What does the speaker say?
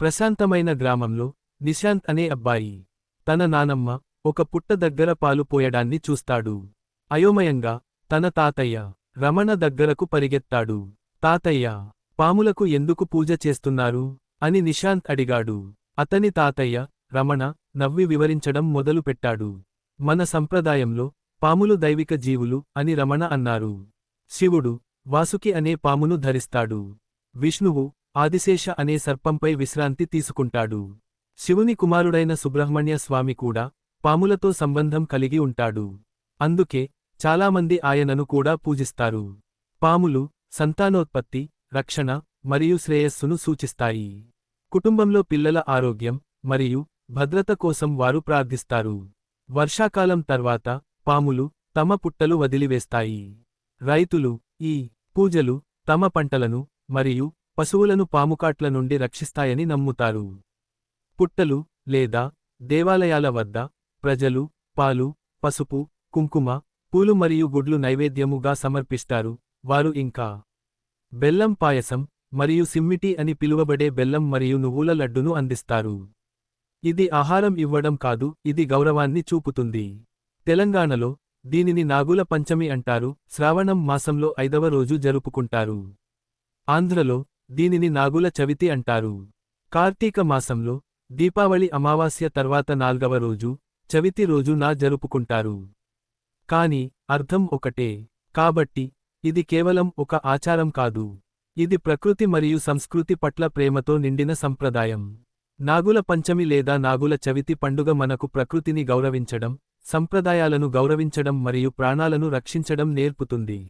ప్రశాంతమైన గ్రామంలో నిశాంత్ అనే అబ్బాయి తన నానమ్మ ఒక పుట్ట దగ్గర పాలు పోయడాన్ని చూస్తాడు. అయోమయంగా తన తాతయ్య రమణ దగ్గరకు పరిగెత్తాడు. తాతయ్య పాములకు ఎందుకు పూజ చేస్తున్నారు? అని నిశాంత్ అడిగాడు. అతని తాతయ్య రమణ నవ్వి వివరించడం మొదలుపెట్టాడు మన సంప్రదాయంలో పాములు దైవిక జీవులు అని రమణ అన్నారు. శివుడు వాసుకి అనే పామును ధరిస్తాడు. విష్ణువు ఆదిశేష అనే సర్పంపై విశ్రాంతి తీసుకుంటాడు. శివుని కుమారుడైన సుబ్రహ్మణ్య స్వామి కూడా పాములతో సంబంధం కలిగి ఉంటాడు. అందుకే చాలామంది ఆయనను కూడా పూజిస్తారు. పాములు సంతానోత్పత్తి రక్షణ మరియు శ్రేయస్సును సూచిస్తాయి. కుటుంబంలో పిల్లల ఆరోగ్యం మరియు భద్రత కోసం వారు ప్రార్థిస్తారు. వర్షాకాలం తర్వాత పాములు తమ పుట్టలు వదిలివేస్తాయి. రైతులు ఈ పూజలు తమ పంటలను మరియు పశువులను పాముకాట్ల నుండి రక్షిస్తాయని నమ్ముతారు. పుట్టలు లేదా దేవాలయాల వద్ద ప్రజలు పాలు పసుపు కుంకుమ పూలు మరియు గుడ్లు నైవేద్యముగా సమర్పిస్తారు. వారు ఇంకా బెల్లం పాయసం మరియు సిమ్మిటి అని పిలువబడే బెల్లం మరియు నువ్వుల లడ్డును అందిస్తారు. ఇది ఆహారం ఇవ్వడం కాదు ఇది గౌరవాన్ని చూపుతుంది. తెలంగాణలో దీనిని నాగుల పంచమి అంటారు. శ్రావణం మాసంలో ఐదవ రోజు జరుపుకుంటారు. ఆంధ్రలో దీనిని నాగుల చవితి అంటారు. కార్తీక మాసంలో దీపావళి అమావాస్య తర్వాత నాల్గవ రోజు చవితి రోజు నా జరుపుకుంటారు. కాని అర్థం ఒకటే. కాబట్టి ఇది కేవలం ఒక ఆచారం కాదు. ఇది ప్రకృతి మరియు సంస్కృతి పట్ల ప్రేమతో నిండిన సంప్రదాయం. నాగుల పంచమి లేదా నాగుల చవితి పండుగ మనకు ప్రకృతిని గౌరవించడం సంప్రదాయాలను గౌరవించడం మరియు ప్రాణాలను రక్షించడం నేర్పుతుంది.